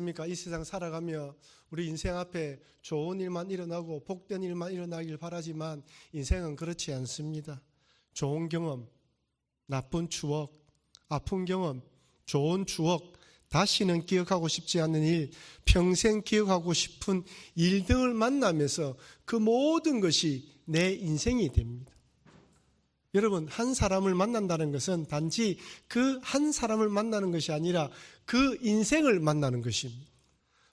그러니까 이 세상 살아가며 우리 인생 앞에 좋은 일만 일어나고 복된 일만 일어나길 바라지만 인생은 그렇지 않습니다. 좋은 경험, 나쁜 추억, 아픈 경험, 좋은 추억, 다시는 기억하고 싶지 않는 일, 평생 기억하고 싶은 일 등을 만나면서 그 모든 것이 내 인생이 됩니다. 여러분, 한 사람을 만난다는 것은 단지 그 한 사람을 만나는 것이 아니라 그 인생을 만나는 것입니다.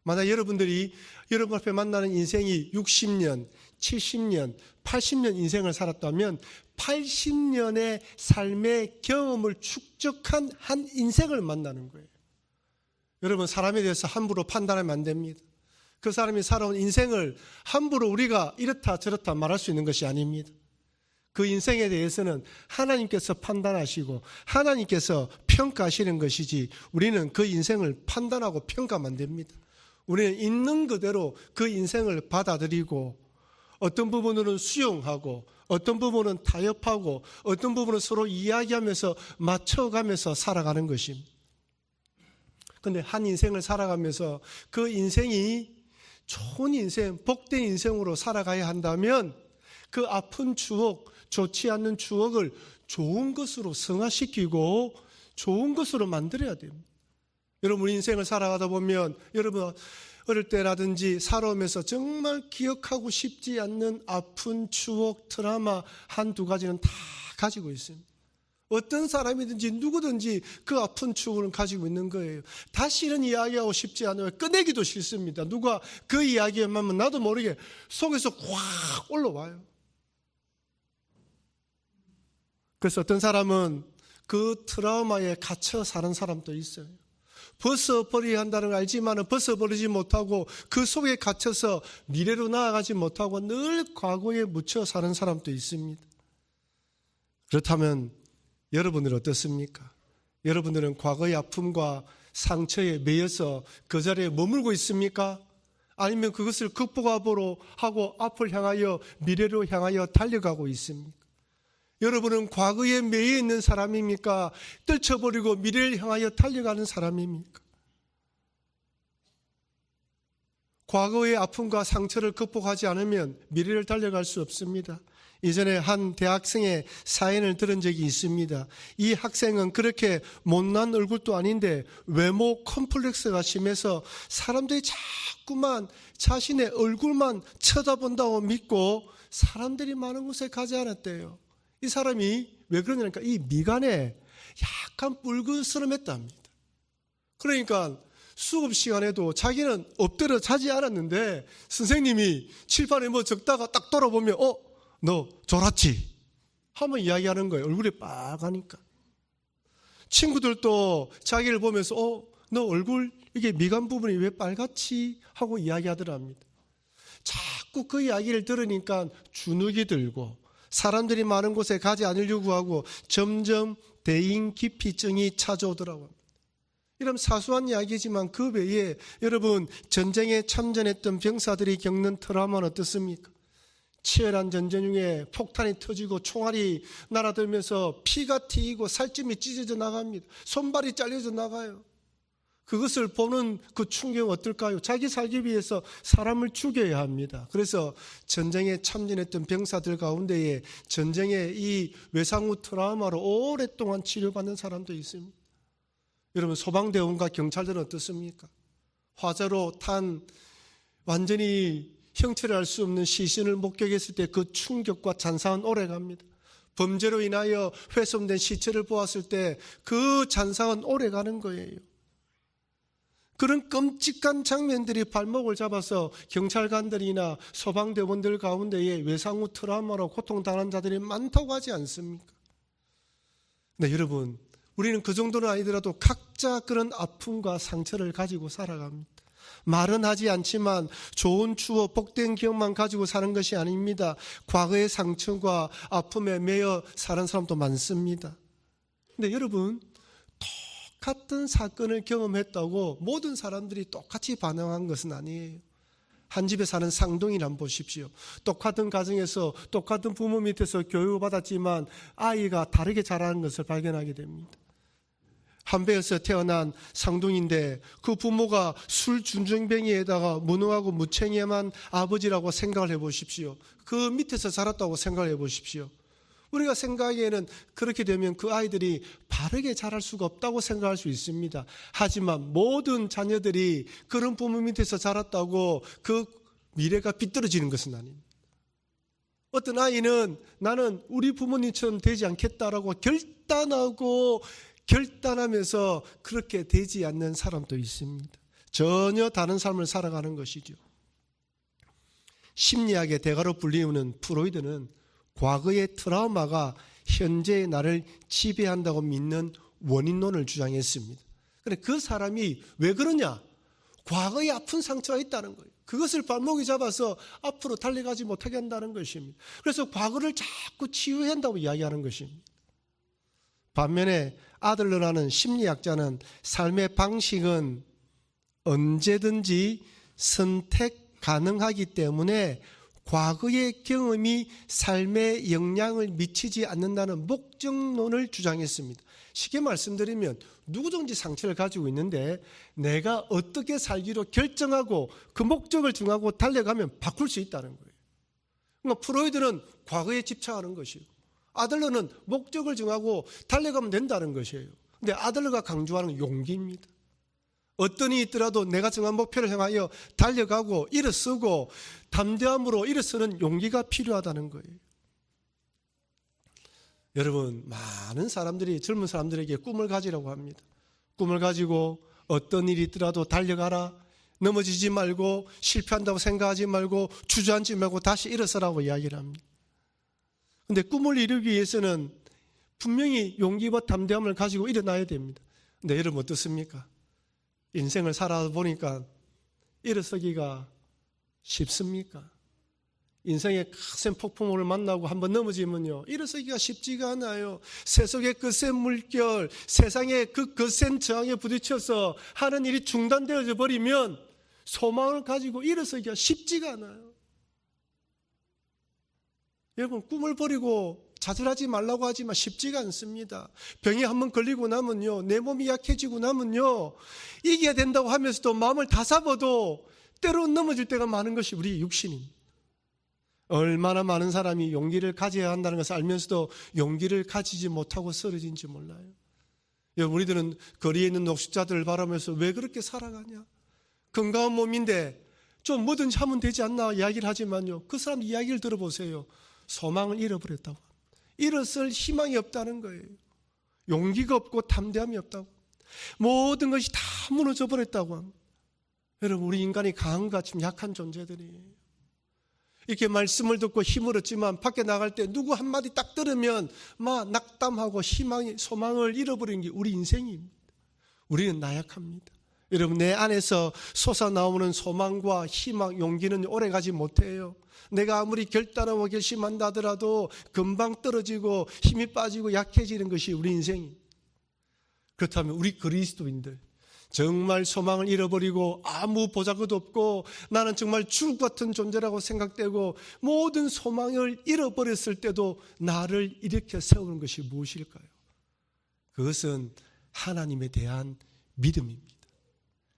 만약 여러분들이 여러분 앞에 만나는 인생이 60년, 70년, 80년 인생을 살았다면 80년의 삶의 경험을 축적한 한 인생을 만나는 거예요. 여러분, 사람에 대해서 함부로 판단하면 안 됩니다. 그 사람이 살아온 인생을 함부로 우리가 이렇다 저렇다 말할 수 있는 것이 아닙니다. 그 인생에 대해서는 하나님께서 판단하시고 하나님께서 평가하시는 것이지 우리는 그 인생을 판단하고 안 됩니다. 우리는 있는 그대로 그 인생을 받아들이고 어떤 부분으로는 수용하고 어떤 부분은 타협하고 어떤 부분은 서로 이야기하면서 맞춰가면서 살아가는 것입니다. 근데 한 인생을 살아가면서 그 인생이 좋은 인생, 복된 인생으로 살아가야 한다면 그 아픈 추억, 좋지 않는 추억을 좋은 것으로 승화시키고 좋은 것으로 만들어야 됩니다. 여러분 인생을 살아가다 보면 여러분 어릴 때라든지 살아오면서 정말 기억하고 싶지 않는 아픈 추억, 트라우마 한두 가지는 다 가지고 있습니다. 어떤 사람이든지 누구든지 그 아픈 추억을 가지고 있는 거예요. 다시는 이야기하고 싶지 않아요. 꺼내기도 싫습니다. 누가 그 이야기만 나도 모르게 속에서 확 올라와요. 그래서 어떤 사람은 그 트라우마에 갇혀 사는 사람도 있어요. 벗어버려야 한다는 걸 알지만 벗어버리지 못하고 그 속에 갇혀서 미래로 나아가지 못하고 늘 과거에 묻혀 사는 사람도 있습니다. 그렇다면 여러분들은 어떻습니까? 여러분들은 과거의 아픔과 상처에 매여서 그 자리에 머물고 있습니까? 아니면 그것을 극복하보로 하고 앞을 향하여 미래로 향하여 달려가고 있습니까? 여러분은 과거에 매여 있는 사람입니까? 떨쳐버리고 미래를 향하여 달려가는 사람입니까? 과거의 아픔과 상처를 극복하지 않으면 미래를 달려갈 수 없습니다. 이전에 한 대학생의 사연을 들은 적이 있습니다. 이 학생은 그렇게 못난 얼굴도 아닌데 외모 컴플렉스가 심해서 사람들이 자꾸만 자신의 얼굴만 쳐다본다고 믿고 사람들이 많은 곳에 가지 않았대요. 이 사람이 왜 그러냐니까 이 미간에 약간 붉은스름했답니다. 그러니까 수업 시간에도 자기는 엎드려 자지 않았는데 선생님이 칠판에 뭐 적다가 딱 돌아보면 어? 너 졸았지? 하면 이야기하는 거예요. 얼굴이 빨가니까. 친구들도 자기를 보면서 어? 너 얼굴 이게 미간 부분이 왜 빨갛지? 하고 이야기하더랍니다. 자꾸 그 이야기를 들으니까 주눅이 들고 사람들이 많은 곳에 가지 않으려고 하고 점점 대인 기피증이 찾아오더라고요. 이런 사소한 이야기지만 그 외에 여러분 전쟁에 참전했던 병사들이 겪는 트라우마는 어떻습니까? 치열한 전쟁 중에 폭탄이 터지고 총알이 날아들면서 피가 튀고 살점이 찢어져 나갑니다. 손발이 잘려져 나가요. 그것을 보는 그 충격 어떨까요? 자기 살기 위해서 사람을 죽여야 합니다. 그래서 전쟁에 참전했던 병사들 가운데에 전쟁의 이 외상후 트라우마로 오랫동안 치료받는 사람도 있습니다. 여러분 소방대원과 경찰들은 어떻습니까? 화재로 탄 완전히 형체를 알 수 없는 시신을 목격했을 때 그 충격과 잔상은 오래갑니다. 범죄로 인하여 훼손된 시체를 보았을 때 그 잔상은 오래가는 거예요. 그런 끔찍한 장면들이 발목을 잡아서 경찰관들이나 소방대원들 가운데에 외상후 트라우마로 고통당한 자들이 많다고 하지 않습니까? 네, 여러분, 우리는 그 정도는 아니더라도 각자 그런 아픔과 상처를 가지고 살아갑니다. 말은 하지 않지만 좋은 추억, 복된 기억만 가지고 사는 것이 아닙니다. 과거의 상처과 아픔에 매여 사는 사람도 많습니다. 근데 여러분, 똑같은 사건을 경험했다고 모든 사람들이 똑같이 반응한 것은 아니에요. 한 집에 사는 쌍둥이를 한번 보십시오. 똑같은 가정에서 똑같은 부모 밑에서 교육을 받았지만 아이가 다르게 자라는 것을 발견하게 됩니다. 한 배에서 태어난 상둥인데 그 부모가 술 준중뱅이에다가 무능하고 무책임한 아버지라고 생각을 해 보십시오. 그 밑에서 자랐다고 생각을 해 보십시오. 우리가 생각하기에는 그렇게 되면 그 아이들이 바르게 자랄 수가 없다고 생각할 수 있습니다. 하지만 모든 자녀들이 그런 부모 밑에서 자랐다고 그 미래가 비뚤어지는 것은 아닙니다. 어떤 아이는 나는 우리 부모님처럼 되지 않겠다라고 결단하고 결단하면서 그렇게 되지 않는 사람도 있습니다. 전혀 다른 삶을 살아가는 것이죠. 심리학의 대가로 불리우는 프로이드는 과거의 트라우마가 현재의 나를 지배한다고 믿는 원인론을 주장했습니다. 그런데 그 사람이 왜 그러냐? 과거에 아픈 상처가 있다는 거예요. 그것을 발목이 잡아서 앞으로 달려가지 못하게 한다는 것입니다. 그래서 과거를 자꾸 치유해야 한다고 이야기하는 것입니다. 반면에 아들러라는 심리학자는 삶의 방식은 언제든지 선택 가능하기 때문에 과거의 경험이 삶에 영향을 미치지 않는다는 목적론을 주장했습니다. 쉽게 말씀드리면 누구든지 상처를 가지고 있는데 내가 어떻게 살기로 결정하고 그 목적을 정하고 달려가면 바꿀 수 있다는 거예요. 그러니까 프로이드는 과거에 집착하는 것이요. 아들러는 목적을 정하고 달려가면 된다는 것이에요. 근데 아들러가 강조하는 용기입니다. 어떤 일이 있더라도 내가 정한 목표를 향하여 달려가고 일어서고 담대함으로 일어서는 용기가 필요하다는 거예요. 여러분, 많은 사람들이 젊은 사람들에게 꿈을 가지라고 합니다. 꿈을 가지고 어떤 일이 있더라도 달려가라. 넘어지지 말고 실패한다고 생각하지 말고 주저앉지 말고 다시 일어서라고 이야기를 합니다. 근데 꿈을 이루기 위해서는 분명히 용기와 담대함을 가지고 일어나야 됩니다. 근데 여러분 어떻습니까? 인생을 살아보니까 일어서기가 쉽습니까? 인생의 큰 폭풍우를 만나고 한번 넘어지면요. 일어서기가 쉽지가 않아요. 세속의 거센 물결, 세상의 그 거센 저항에 부딪혀서 하는 일이 중단되어져 버리면 소망을 가지고 일어서기가 쉽지가 않아요. 여러분, 꿈을 버리고 좌절하지 말라고 하지만 쉽지가 않습니다. 병에 한번 걸리고 나면요. 내 몸이 약해지고 나면요. 이겨야 된다고 하면서도 마음을 다 잡아도 때로 넘어질 때가 많은 것이 우리 육신입니다. 얼마나 많은 사람이 용기를 가져야 한다는 것을 알면서도 용기를 가지지 못하고 쓰러진지 몰라요. 여러분, 우리들은 거리에 있는 녹십자들을 바라면서 왜 그렇게 살아가냐? 건강한 몸인데 좀 뭐든지 하면 되지 않나 이야기를 하지만요. 그 사람 이야기를 들어보세요. 소망을 잃어버렸다고. 일어설 희망이 없다는 거예요. 용기가 없고 담대함이 없다고. 모든 것이 다 무너져 버렸다고 합니다. 여러분, 우리 인간이 것 같지만 약한 존재들이에요. 이렇게 말씀을 듣고 힘을 얻지만 밖에 나갈 때 누구 한마디 딱 들으면 막 낙담하고 희망이, 소망을 잃어버리는 게 우리 인생입니다. 우리는 나약합니다. 여러분, 내 안에서 솟아나오는 소망과 희망, 용기는 오래 가지 못해요. 내가 아무리 결단하고 결심한다 하더라도 금방 떨어지고 힘이 빠지고 약해지는 것이 우리 인생입니다. 그렇다면 우리 그리스도인들, 정말 소망을 잃어버리고 아무 보자것도 없고 나는 정말 것 같은 존재라고 생각되고 모든 소망을 잃어버렸을 때도 나를 일으켜 세우는 것이 무엇일까요? 그것은 하나님에 대한 믿음입니다.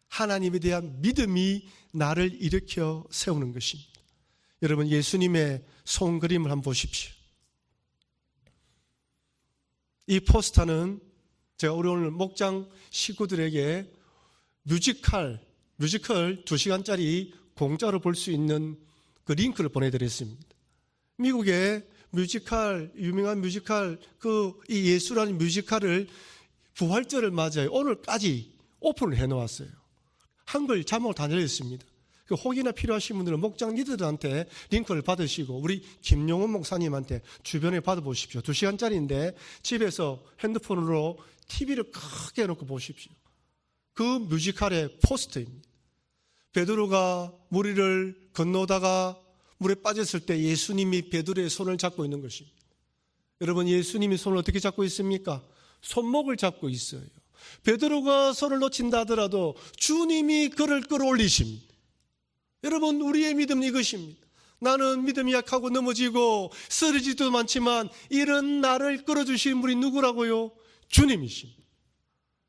하나님에 대한 믿음이 나를 일으켜 세우는 것입니다. 여러분 예수님의 손그림을 한번 보십시오. 이 포스터는 제가 우리 오늘 목장 식구들에게 뮤지컬, 뮤지컬 2시간짜리 공짜로 볼 수 있는 그 링크를 보내드렸습니다. 미국의 뮤지컬, 유명한 뮤지컬, 그 이 예수라는 뮤지컬을 부활절을 맞아요. 오늘까지 오픈을 해놓았어요. 한글 자막을 다 내렸습니다. 그 혹이나 필요하신 분들은 목장 리더들한테 링크를 받으시고 우리 김용훈 목사님한테 주변에 받아보십시오. 두 시간짜리인데 집에서 핸드폰으로 TV를 크게 해놓고 보십시오. 그 뮤지컬의 포스터입니다. 베드로가 무리를 건너다가 물에 빠졌을 때 예수님이 베드로의 손을 잡고 있는 것입니다. 여러분 예수님이 손을 어떻게 잡고 있습니까? 손목을 잡고 있어요. 베드로가 손을 놓친다 하더라도 주님이 그를 끌어올리십니다. 여러분 우리의 믿음 이것입니다. 나는 믿음이 약하고 넘어지고 쓰러지도 많지만 이런 나를 끌어주시는 분이 누구라고요? 주님이십니다.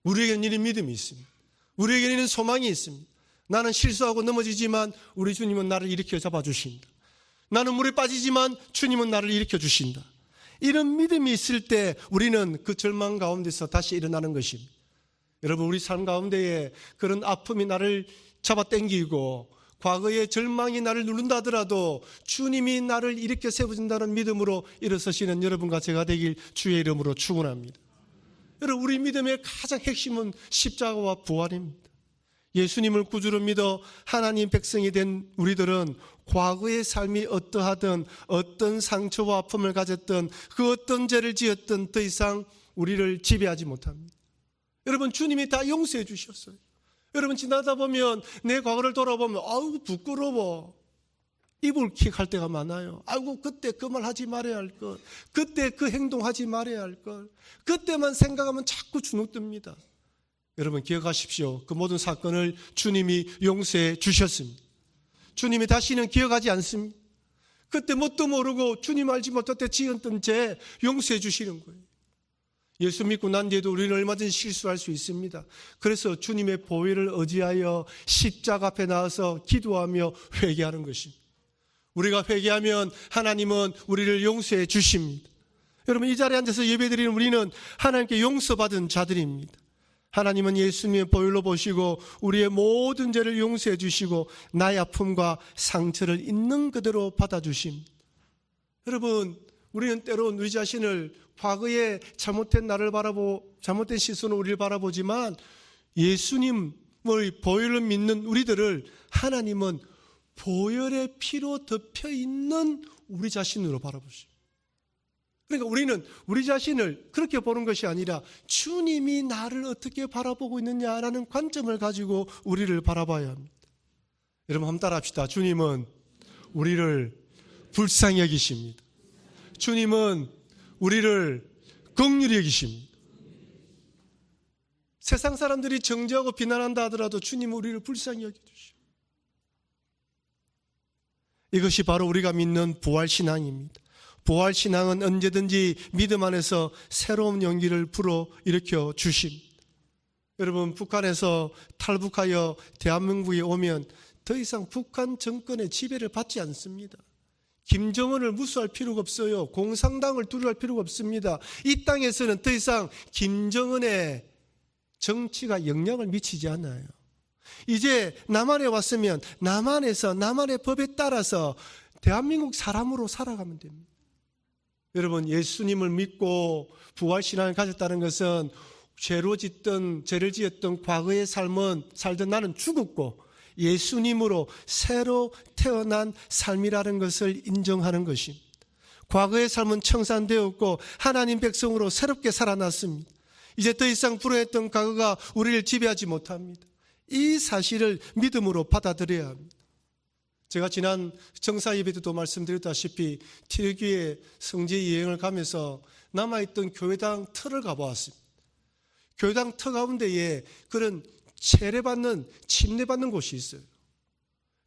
우리에게는 이런 믿음이 있습니다. 우리에게는 이런 소망이 있습니다. 나는 실수하고 넘어지지만 우리 주님은 나를 일으켜 잡아 주신다. 나는 물에 빠지지만 주님은 나를 일으켜 주신다. 이런 믿음이 있을 때 우리는 그 절망 가운데서 다시 일어나는 것입니다. 여러분, 우리 삶 가운데에 그런 아픔이 나를 잡아 당기고 과거의 절망이 나를 누른다 하더라도 주님이 나를 일으켜 세워준다는 믿음으로 일어서시는 여러분과 제가 되길 주의 이름으로 축원합니다. 여러분, 우리 믿음의 가장 핵심은 십자가와 부활입니다. 예수님을 구주로 믿어 하나님 백성이 된 우리들은 과거의 삶이 어떠하든 어떤 상처와 아픔을 가졌든 그 어떤 죄를 지었든 더 이상 우리를 지배하지 못합니다. 여러분 주님이 다 용서해 주셨어요. 여러분 지나다 보면 내 과거를 돌아보면 아우 부끄러워. 이불킥 할 때가 많아요. 아이고 그때 그 말 하지 말아야 할 것. 그때 그 행동 하지 말아야 할 것. 그때만 생각하면 자꾸 주눅듭니다. 여러분 기억하십시오. 그 모든 사건을 주님이 용서해 주셨습니다. 주님이 다시는 기억하지 않습니다. 그때 뭣도 모르고 주님 알지 못할 때 지었던 죄 용서해 주시는 거예요. 예수 믿고 난 뒤에도 우리는 얼마든지 실수할 수 있습니다. 그래서 주님의 보혈을 의지하여 십자가 앞에 나와서 기도하며 회개하는 것입니다. 우리가 회개하면 하나님은 우리를 용서해 주십니다. 여러분 이 자리에 앉아서 예배드리는 우리는 하나님께 용서받은 자들입니다. 하나님은 예수님의 보혈로 보시고 우리의 모든 죄를 용서해 주시고 나의 아픔과 상처를 있는 그대로 받아주십니다. 여러분 우리는 때론 우리 자신을 과거에 잘못된 나를 바라보 잘못된 시선으로 우리를 바라보지만 예수님의 보혈을 믿는 우리들을 하나님은 보혈의 피로 덮여 있는 우리 자신으로 바라보십니다. 그러니까 우리는 우리 자신을 그렇게 보는 것이 아니라 주님이 나를 어떻게 바라보고 있느냐라는 관점을 가지고 우리를 바라봐야 합니다. 여러분 한번 따라합시다. 주님은 우리를 불쌍히 여기십니다. 주님은 우리를 긍휼히 여기십니다. 세상 사람들이 정죄하고 비난한다 하더라도 주님은 우리를 불쌍히 여겨주십니다. 이것이 바로 우리가 믿는 부활신앙입니다. 부활신앙은 언제든지 믿음 안에서 새로운 용기를 불어 일으켜 주십니다. 여러분, 북한에서 탈북하여 대한민국에 오면 더 이상 북한 정권의 지배를 받지 않습니다. 김정은을 무수할 필요가 없어요. 공산당을 두려워할 필요가 없습니다. 이 땅에서는 더 이상 김정은의 정치가 영향을 미치지 않아요. 이제 남한에 왔으면 남한에서 남한의 법에 따라서 대한민국 사람으로 살아가면 됩니다. 여러분 예수님을 믿고 부활신앙을 가졌다는 것은 죄로 짓던 죄를 지었던 과거의 삶은 살던 나는 죽었고 예수님으로 새로 태어난 삶이라는 것을 인정하는 것입니다. 과거의 삶은 청산되었고 하나님 백성으로 새롭게 살아났습니다. 이제 더 이상 불행했던 과거가 우리를 지배하지 못합니다. 이 사실을 믿음으로 받아들여야 합니다. 제가 지난 정사 예배 때도 말씀드렸다시피 튀르기에 성지 여행을 가면서 남아있던 교회당 터를 가보았습니다. 교회당 터 가운데에 그런 세례받는 침례받는 곳이 있어요.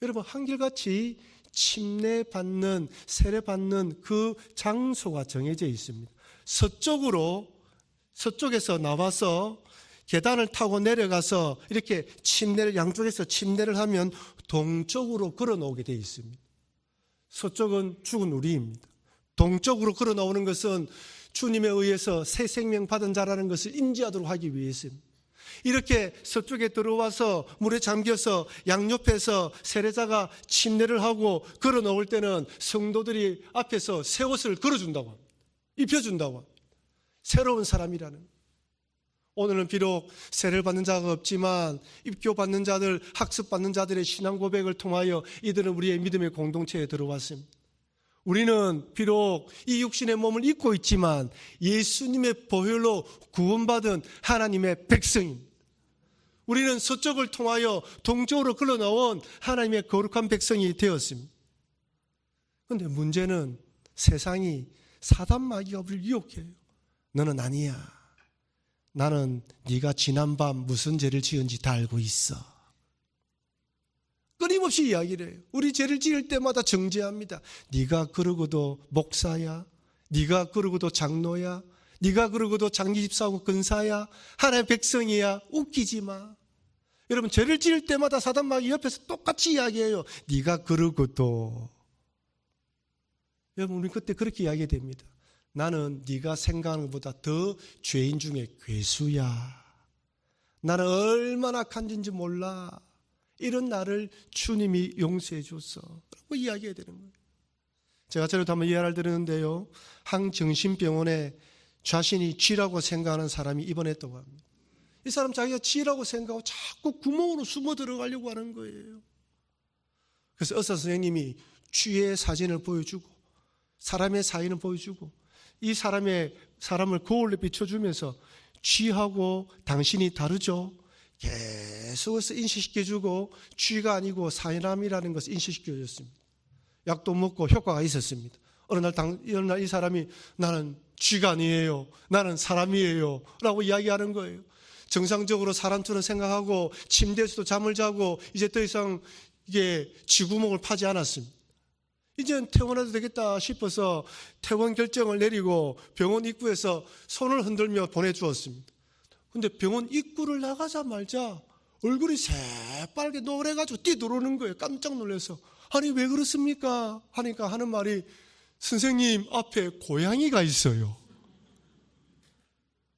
여러분 한결같이 침례받는 세례받는 그 장소가 정해져 있습니다. 서쪽으로 서쪽에서 나와서 계단을 타고 내려가서 이렇게 침례를 양쪽에서 침례를 하면 동쪽으로 걸어 나오게 되어 있습니다. 서쪽은 죽은 우리입니다. 동쪽으로 걸어 나오는 것은 주님에 의해서 새 생명 받은 자라는 것을 인지하도록 하기 위해서입니다. 이렇게 서쪽에 들어와서 물에 잠겨서 양옆에서 세례자가 침례를 하고 걸어 나올 때는 성도들이 앞에서 새 옷을 걸어준다고. 입혀준다고. 새로운 사람이라는 오늘은 비록 세례를 받는 자가 없지만 입교 받는 자들, 학습 받는 자들의 신앙 고백을 통하여 이들은 우리의 믿음의 공동체에 들어왔습니다. 우리는 비록 이 육신의 몸을 입고 있지만 예수님의 보혈로 구원받은 하나님의 백성입니다. 우리는 서쪽을 통하여 동쪽으로 흘러나온 하나님의 거룩한 백성이 되었습니다. 그런데 문제는 세상이 사단 마귀가 우리를 유혹해요. 너는 아니야. 나는 네가 지난밤 무슨 죄를 지은지 다 알고 있어. 끊임없이 이야기를 해요. 우리 죄를 지을 때마다 정죄합니다. 네가 그러고도 목사야. 네가 그러고도 장로야. 네가 그러고도 장기 집사하고 근사야 하나의 백성이야 웃기지 마. 여러분 죄를 지을 때마다 사단 마귀 옆에서 똑같이 이야기해요. 네가 그러고도 여러분 우리 그때 그렇게 이야기 됩니다. 나는 네가 생각하는 것보다 더 죄인 중에 괴수야. 나는 얼마나 악한지인지 몰라. 이런 나를 주님이 용서해 줬어. 라고 이야기해야 되는 거예요. 제가 저도 한번 이해를 들었는데요. 한 정신병원에 자신이 쥐라고 생각하는 사람이 입원했다고 합니다. 이 사람 자기가 쥐라고 생각하고 자꾸 구멍으로 숨어 들어가려고 하는 거예요. 그래서 의사 선생님이 쥐의 사진을 보여주고 사람의 사인을 보여주고 이 사람의 사람을 거울로 비춰주면서 쥐하고 당신이 다르죠. 계속해서 인식시켜주고 쥐가 아니고 사람이라는 것을 인식시켜줬습니다. 약도 먹고 효과가 있었습니다. 어느 날, 당, 어느 날 이 사람이 나는 쥐가 아니에요. 나는 사람이에요. 라고 이야기하는 거예요. 정상적으로 사람처럼 생각하고 침대에서도 잠을 자고 이제 더 이상 이게 쥐구멍을 파지 않았습니다. 이젠 퇴원해도 되겠다 싶어서 퇴원 결정을 내리고 병원 입구에서 손을 흔들며 보내주었습니다. 근데 병원 입구를 나가자마자 얼굴이 새빨개 노래가지고 뛰들어오는 거예요. 깜짝 놀라서. 아니, 왜 그렇습니까? 하니까 하는 말이 선생님 앞에 고양이가 있어요.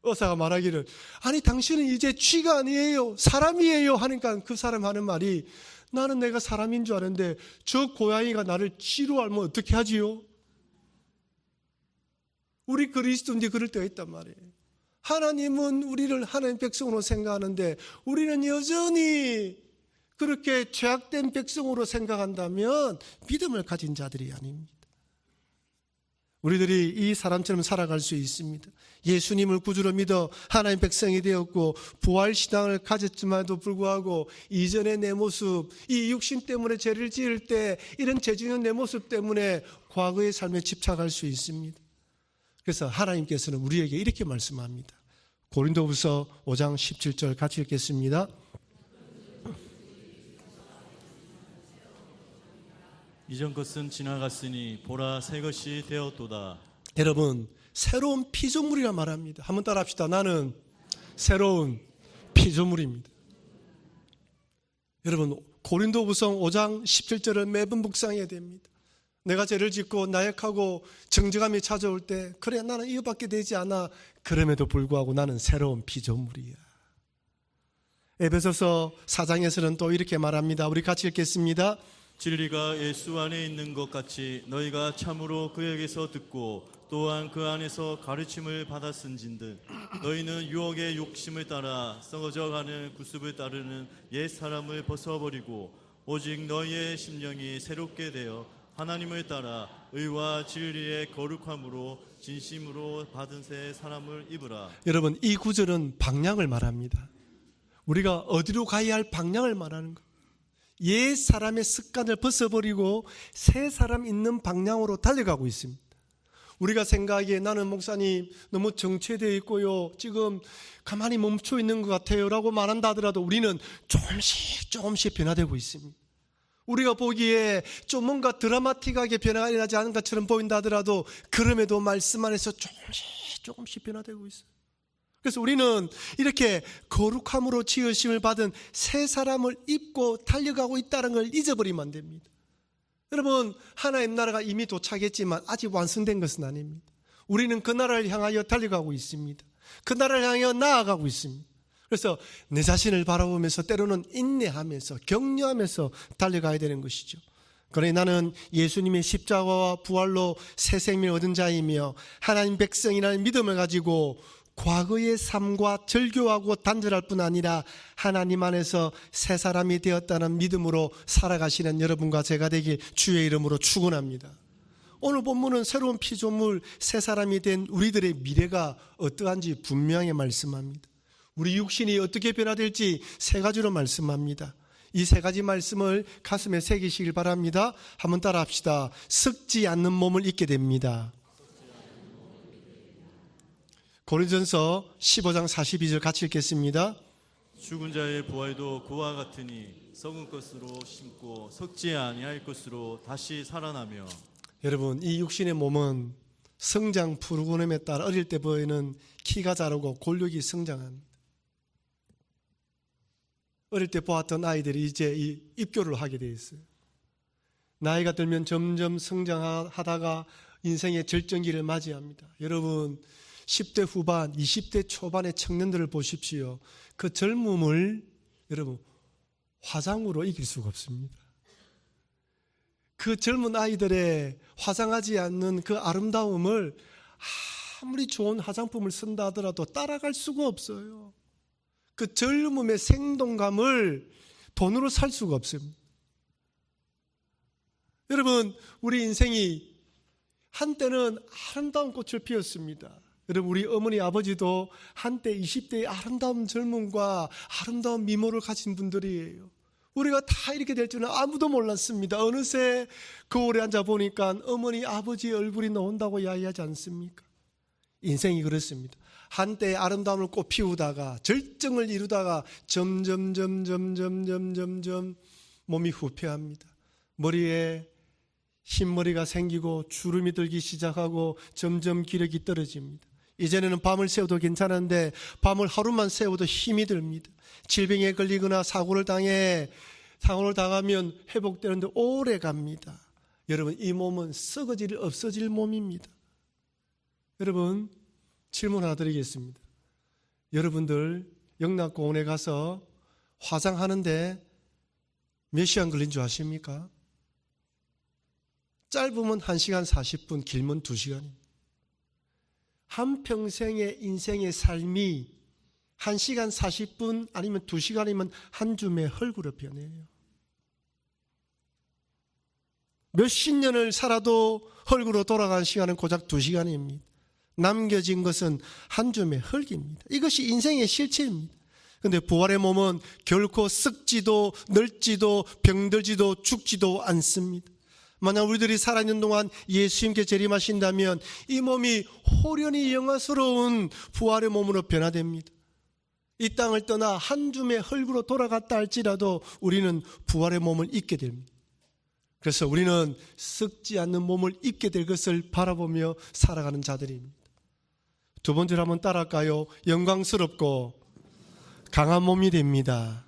의사가 말하기를 아니 당신은 이제 쥐가 아니에요 사람이에요 하니까 그 사람 하는 말이 나는 내가 사람인 줄 아는데 저 고양이가 나를 쥐로 알면 어떻게 하지요? 우리 그리스도인데 그럴 때가 있단 말이에요. 하나님은 우리를 하나님 백성으로 생각하는데 우리는 여전히 그렇게 죄악된 백성으로 생각한다면 믿음을 가진 자들이 아닙니다. 우리들이 이 사람처럼 살아갈 수 있습니다. 예수님을 구주로 믿어 하나님 백성이 되었고 부활 신앙을 가졌지만도 불구하고 이전의 내 모습, 이 육신 때문에 죄를 지을 때 이런 죄 지는 내 모습 때문에 과거의 삶에 집착할 수 있습니다. 그래서 하나님께서는 우리에게 이렇게 말씀합니다. 고린도후서 5장 17절 같이 읽겠습니다. 이전 것은 지나갔으니 보라 새 것이 되었도다. 여러분 새로운 피조물이라 말합니다. 한번 따라합시다. 나는 새로운 피조물입니다. 여러분 고린도후서 5장 17절을 매번 묵상해야 됩니다. 내가 죄를 짓고 나약하고 정죄감이 찾아올 때 그래 나는 이거밖에 되지 않아 그럼에도 불구하고 나는 새로운 피조물이야. 에베소서 4장에서는 또 이렇게 말합니다. 우리 같이 읽겠습니다. 진리가 예수 안에 있는 것 같이 너희가 참으로 그에게서 듣고 또한 그 안에서 가르침을 받았은진듯 너희는 유혹의 욕심을 따라 썩어져 가는 구습을 따르는 옛 사람을 벗어버리고 오직 너희의 심령이 새롭게 되어 하나님을 따라 의와 진리의 거룩함으로 진심으로 받은 새 사람을 입으라. 여러분 이 구절은 방향을 말합니다. 우리가 어디로 가야 할 방향을 말하는 거. 옛 사람의 습관을 벗어버리고 새 사람 있는 방향으로 달려가고 있습니다. 우리가 생각하기에 나는 목사님 너무 정체되어 있고요. 지금 가만히 멈춰 있는 것 같아요. 라고 말한다 하더라도 우리는 조금씩 조금씩 변화되고 있습니다. 우리가 보기에 좀 뭔가 드라마틱하게 변화가 일어나지 않은 것처럼 보인다 하더라도 그럼에도 말씀 안에서 조금씩 조금씩 변화되고 있어요. 그래서 우리는 이렇게 거룩함으로 지으심을 받은 새 사람을 입고 달려가고 있다는 걸 잊어버리면 안 됩니다. 여러분, 하나님 나라가 이미 도착했지만 아직 완성된 것은 아닙니다. 우리는 그 나라를 향하여 달려가고 있습니다. 그 나라를 향하여 나아가고 있습니다. 그래서 내 자신을 바라보면서 때로는 인내하면서 격려하면서 달려가야 되는 것이죠. 그러니 나는 예수님의 십자가와 부활로 새 생명을 얻은 자이며 하나님 백성이라는 믿음을 가지고 과거의 삶과 절교하고 단절할 뿐 아니라 하나님 안에서 새 사람이 되었다는 믿음으로 살아가시는 여러분과 제가 되길 주의 이름으로 축원합니다. 오늘 본문은 새로운 피조물 새 사람이 된 우리들의 미래가 어떠한지 분명히 말씀합니다. 우리 육신이 어떻게 변화될지 세 가지로 말씀합니다. 이 세 가지 말씀을 가슴에 새기시길 바랍니다. 한번 따라 합시다. 썩지 않는 몸을 입게 됩니다. 고린전서 15장 42절 같이 읽겠습니다. 죽은 자의 부활도 그와 같으니 썩은 것으로 심고 썩지 아니할 것으로 다시 살아나며 여러분, 이 육신의 몸은 성장 프로그램에 따라 어릴 때 보이는 키가 자라고 골격이 성장합니다. 어릴 때 보았던 아이들이 이제 이 입교를 하게 돼 있어요. 나이가 들면 점점 성장하다가 인생의 절정기를 맞이합니다. 여러분, 10대 후반, 20대 초반의 청년들을 보십시오. 그 젊음을 여러분 화장으로 이길 수가 없습니다. 그 젊은 아이들의 화장하지 않는 그 아름다움을 아무리 좋은 화장품을 쓴다 하더라도 따라갈 수가 없어요. 그 젊음의 생동감을 돈으로 살 수가 없습니다. 여러분, 우리 인생이 한때는 아름다운 꽃을 피웠습니다. 여러분, 우리 어머니 아버지도 한때 20대의 아름다운 젊음과 아름다운 미모를 가진 분들이에요. 우리가 다 이렇게 될 줄은 아무도 몰랐습니다. 어느새 거울에 앉아 보니까 어머니 아버지의 얼굴이 나온다고 이야기하지 않습니까? 인생이 그렇습니다. 한때 아름다움을 꽃 피우다가 절정을 이루다가 점점 점점 점점 점점 몸이 후퇴합니다. 머리에 흰머리가 생기고 주름이 들기 시작하고 점점 기력이 떨어집니다. 이제는 밤을 새워도 괜찮은데 밤을 하루만 새워도 힘이 듭니다. 질병에 걸리거나 사고를 당해 사고를 당하면 회복되는데 오래 갑니다. 여러분 이 몸은 썩어질 없어질 몸입니다. 여러분 질문 하나 드리겠습니다. 여러분들 영락공원에 가서 화장하는데 몇 시간 걸린 줄 아십니까? 짧으면 1시간 40분, 길면 2시간입니다. 한평생의 인생의 삶이 1시간 40분 아니면 2시간이면 한 줌의 헐구로 변해요. 몇십 년을 살아도 헐구로 돌아가는 시간은 고작 2시간입니다. 남겨진 것은 한 줌의 흙입니다. 이것이 인생의 실체입니다. 근데 부활의 몸은 결코 썩지도 늙지도 병들지도 죽지도 않습니다. 만약 우리들이 살아있는 동안 예수님께 재림하신다면 이 몸이 호련히 영화스러운 부활의 몸으로 변화됩니다. 이 땅을 떠나 한 줌의 흙으로 돌아갔다 할지라도 우리는 부활의 몸을 입게 됩니다. 그래서 우리는 썩지 않는 몸을 입게 될 것을 바라보며 살아가는 자들입니다. 두 번째로 한번 따라할까요? 영광스럽고 강한 몸이 됩니다.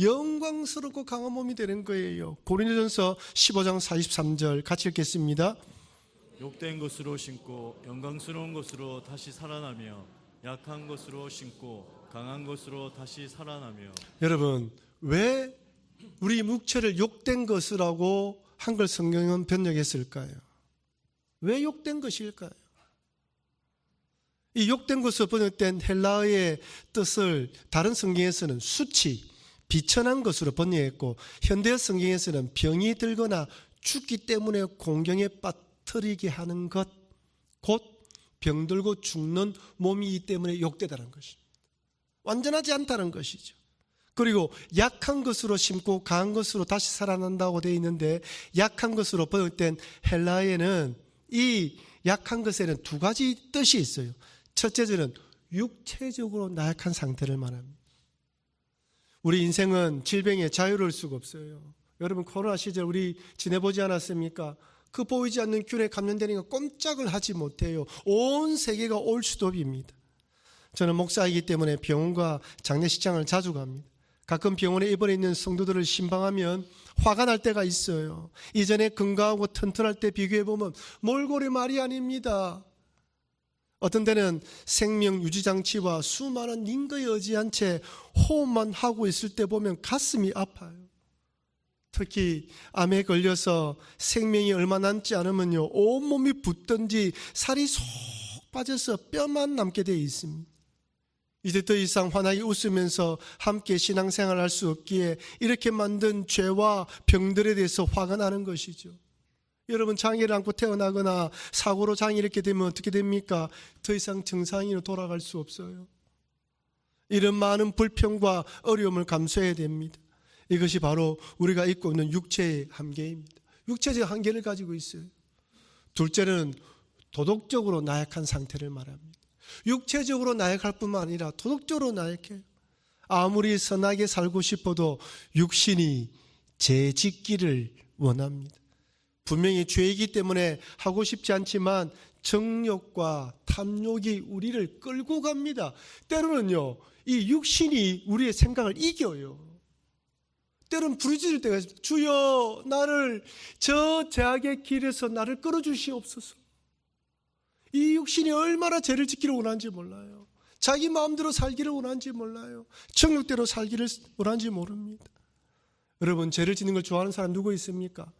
영광스럽고 강한 몸이 되는 거예요. 고린도전서 15장 43절 같이 읽겠습니다. 욕된 것으로 신고 영광스러운 것으로 다시 살아나며 약한 것으로 신고 강한 것으로 다시 살아나며 여러분, 왜 우리 묵체를 욕된 것이라고 한글 성경은 번역했을까요? 왜 욕된 것일까요? 이 욕된 것으로 번역된 헬라어의 뜻을 다른 성경에서는 수치, 비천한 것으로 번역했고 현대 성경에서는 병이 들거나 죽기 때문에 공경에 빠뜨리게 하는 것, 곧 병들고 죽는 몸이기 때문에 욕되다는 것입니다. 완전하지 않다는 것이죠. 그리고 약한 것으로 심고 강한 것으로 다시 살아난다고 되어 있는데 약한 것으로 번역된 헬라에는 이 약한 것에는 두 가지 뜻이 있어요. 첫째는 육체적으로 나약한 상태를 말합니다. 우리 인생은 질병에 자유로울 수가 없어요. 여러분 코로나 시절 우리 지내보지 않았습니까? 그 보이지 않는 균에 감염되니까 꼼짝을 하지 못해요. 온 세계가 올 수도입니다. 저는 목사이기 때문에 병원과 장례식장을 자주 갑니다. 가끔 병원에 입원해 있는 성도들을 신방하면 화가 날 때가 있어요. 이전에 건강하고 튼튼할 때 비교해 보면 몰골이 말이 아닙니다. 어떤 때는 생명 유지 장치와 수많은 인거에 의지한 채 호흡만 하고 있을 때 보면 가슴이 아파요. 특히 암에 걸려서 생명이 얼마 남지 않으면요 온몸이 붓든지 살이 쏙 빠져서 뼈만 남게 되어 있습니다. 이제 더 이상 환하게 웃으면서 함께 신앙생활 할수 없기에 이렇게 만든 죄와 병들에 대해서 화가 나는 것이죠. 여러분 장애를 안고 태어나거나 사고로 장애 이렇게 되면 어떻게 됩니까? 더 이상 정상인으로 돌아갈 수 없어요. 이런 많은 불평과 어려움을 감수해야 됩니다. 이것이 바로 우리가 입고 있는 육체의 한계입니다. 육체적 한계를 가지고 있어요. 둘째는 도덕적으로 나약한 상태를 말합니다. 육체적으로 나약할 뿐만 아니라 도덕적으로 나약해요. 아무리 선하게 살고 싶어도 육신이 죄 짓기를 원합니다. 분명히 죄이기 때문에 하고 싶지 않지만 정욕과 탐욕이 우리를 끌고 갑니다. 때로는요, 이 육신이 우리의 생각을 이겨요. 때로는 부르짖을 때가 있습니다. 주여, 나를 저 제약의 길에서 나를 끌어주시옵소서. 이 육신이 얼마나 죄를 짓기를 원하는지 몰라요. 자기 마음대로 살기를 원하는지 몰라요. 정욕대로 살기를 원하는지 모릅니다. 여러분, 죄를 짓는 걸 좋아하는 사람 누구 있습니까?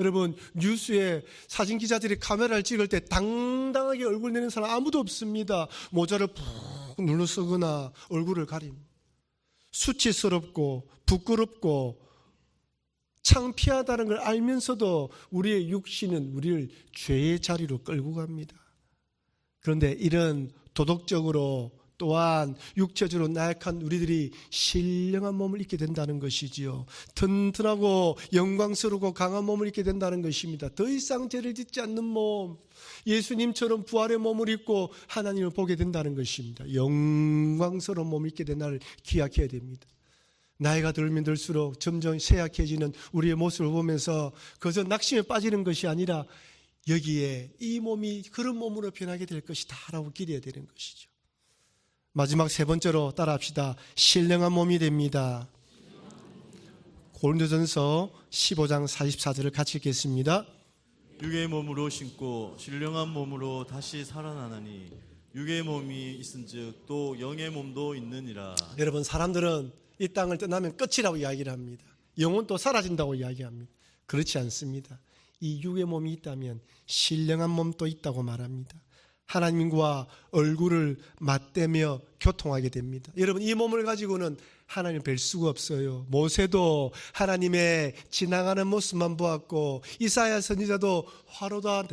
여러분, 뉴스에 사진 기자들이 카메라를 찍을 때 당당하게 얼굴 내는 사람 아무도 없습니다. 모자를 푹 눌러 쓰거나 얼굴을 가림. 수치스럽고 부끄럽고 창피하다는 걸 알면서도 우리의 육신은 우리를 죄의 자리로 끌고 갑니다. 그런데 이런 도덕적으로 또한 육체적으로 나약한 우리들이 신령한 몸을 입게 된다는 것이지요. 튼튼하고 영광스럽고 강한 몸을 입게 된다는 것입니다. 더 이상 죄를 짓지 않는 몸, 예수님처럼 부활의 몸을 입고 하나님을 보게 된다는 것입니다. 영광스러운 몸을 입게 된 날을 기약해야 됩니다. 나이가 들면 들수록 점점 쇠약해지는 우리의 모습을 보면서 그저 낙심에 빠지는 것이 아니라 여기에 이 몸이 그런 몸으로 변하게 될 것이다 라고 기대해야 되는 것이죠. 마지막 세 번째로 따라합시다. 신령한 몸이 됩니다. 고린도전서 15장 44절을 같이 읽겠습니다. 육의 몸으로 신고 신령한 몸으로 다시 살아나나니 육의 몸이 있은즉 또 영의 몸도 있느니라. 여러분 사람들은 이 땅을 떠나면 끝이라고 이야기를 합니다. 영혼도 사라진다고 이야기합니다. 그렇지 않습니다. 이 육의 몸이 있다면 신령한 몸도 있다고 말합니다. 하나님과 얼굴을 맞대며 교통하게 됩니다. 여러분 이 몸을 가지고는 하나님 뵐 수가 없어요. 모세도 하나님의 지나가는 모습만 보았고 이사야 선지자도 화로다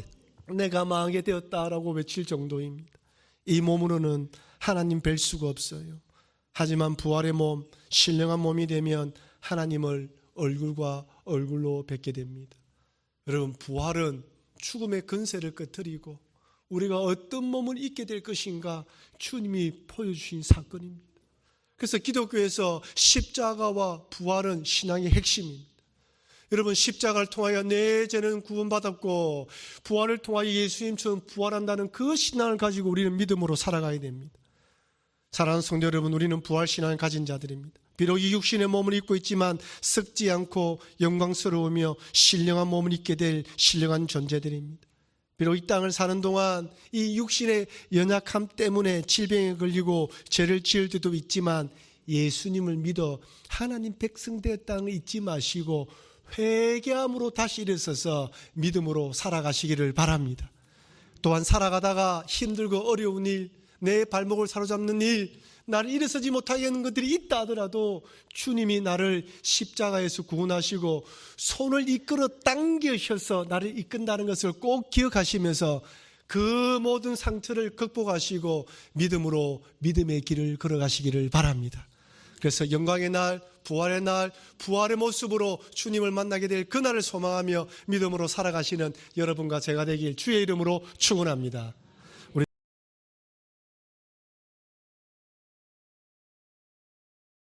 내가 망하게 되었다라고 외칠 정도입니다. 이 몸으로는 하나님 뵐 수가 없어요. 하지만 부활의 몸, 신령한 몸이 되면 하나님을 얼굴과 얼굴로 뵙게 됩니다. 여러분, 부활은 죽음의 근세를 끄트리고 우리가 어떤 몸을 입게 될 것인가 주님이 보여주신 사건입니다. 그래서 기독교에서 십자가와 부활은 신앙의 핵심입니다. 여러분 십자가를 통하여 내 죄는 구원받았고 부활을 통하여 예수님처럼 부활한다는 그 신앙을 가지고 우리는 믿음으로 살아가야 됩니다. 사랑하는 성도 여러분, 우리는 부활 신앙을 가진 자들입니다. 비록 이 육신의 몸을 입고 있지만 썩지 않고 영광스러우며 신령한 몸을 입게 될 신령한 존재들입니다. 비록 이 땅을 사는 동안 이 육신의 연약함 때문에 질병에 걸리고 죄를 지을 때도 있지만 예수님을 믿어 하나님 백성 되었다는 걸 잊지 마시고 회개함으로 다시 일어서서 믿음으로 살아가시기를 바랍니다. 또한 살아가다가 힘들고 어려운 일, 내 발목을 사로잡는 일, 나를 일어서지 못하게 하는 것들이 있다 하더라도 주님이 나를 십자가에서 구원하시고 손을 이끌어 당겨셔서 나를 이끈다는 것을 꼭 기억하시면서 그 모든 상처를 극복하시고 믿음으로 믿음의 길을 걸어가시기를 바랍니다. 그래서 영광의 날, 부활의 날, 부활의 모습으로 주님을 만나게 될 그날을 소망하며 믿음으로 살아가시는 여러분과 제가 되길 주의 이름으로 축원합니다.